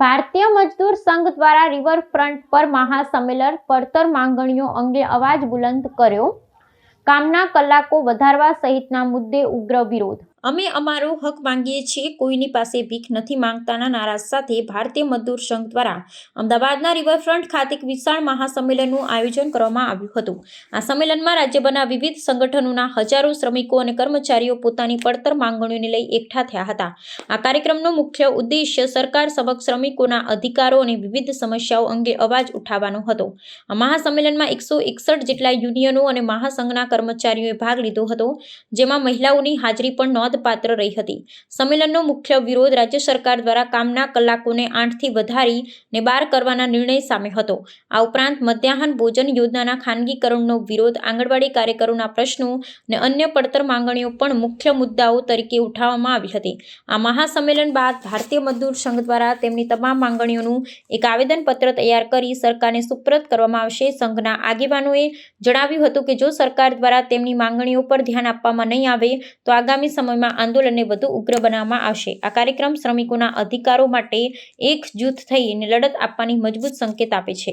ભારતીય મજદૂર સંઘ દ્વારા રિવરફ્રન્ટ પર મહાસંમેલન, પડતર માંગણીઓ અંગે અવાજ બુલંદ કર્યો. કામના કલાકો વધારવા સહિતના મુદ્દે ઉગ્ર વિરોધ અમે અમારો હક માંગીએ છીએ, કોઈની પાસે ભીખ નથી માંગતાના નારા સાથે ભારતીય મજદૂર સંઘ દ્વારા અમદાવાદના રિવરફ્રન્ટ ખાતે એક વિશાળ મહાસંમેલનનું આયોજન કરવામાં આવ્યું હતું. આ સંમેલનમાં રાજ્યભરના વિવિધ સંગઠનોના હજારો શ્રમિકો અને કર્મચારીઓ પોતાની પડતર માંગણીઓને લઈ એકઠા થયા હતા. આ કાર્યક્રમનો મુખ્ય ઉદ્દેશ્ય સરકાર સમક્ષ શ્રમિકોના અધિકારો અને વિવિધ સમસ્યાઓ અંગે અવાજ ઉઠાવવાનો હતો. આ મહાસંમેલનમાં એકસો એકસઠ જેટલા યુનિયનો અને મહાસંઘના કર્મચારીઓએ ભાગ લીધો હતો, જેમાં મહિલાઓની હાજરી પણ નોંધપાત્ર રહી હતી. સંમેલનનો મુખ્ય વિરોધ રાજ્ય સરકાર દ્વારા કામના કલાકોને આઠથી વધારી ને બાર કરવાના નિર્ણય સામે હતો. આ ઉપરાંત મધ્યાહન ભોજન યોજનાના ખાનગીકરણનો વિરોધ, આંગણવાડી કાર્યકરોના પ્રશ્નો અને અન્ય પડતર માંગણીઓ પણ મુખ્ય મુદ્દાઓ તરીકે ઉઠાવવામાં આવી હતી. આ મહાસંમેલન બાદ ભારતીય મજદૂર સંઘ દ્વારા તેમની તમામ માંગણીઓનું એક આવેદનપત્ર તૈયાર કરી સરકારને સુપ્રત કરવામાં આવશે. સંઘના આગેવાનોએ જણાવ્યું હતું કે જો સરકાર દ્વારા તેમની માંગણીઓ પર ધ્યાન આપવામાં નહીં આવે તો આગામી સમયમાં આંદોલનને વધુ ઉગ્ર બનાવવામાં આવશે. આ કાર્યક્રમ શ્રમિકોના અધિકારો માટે એક જૂથ થઈને લડત આપવાની મજબૂત સંકેત આપે છે.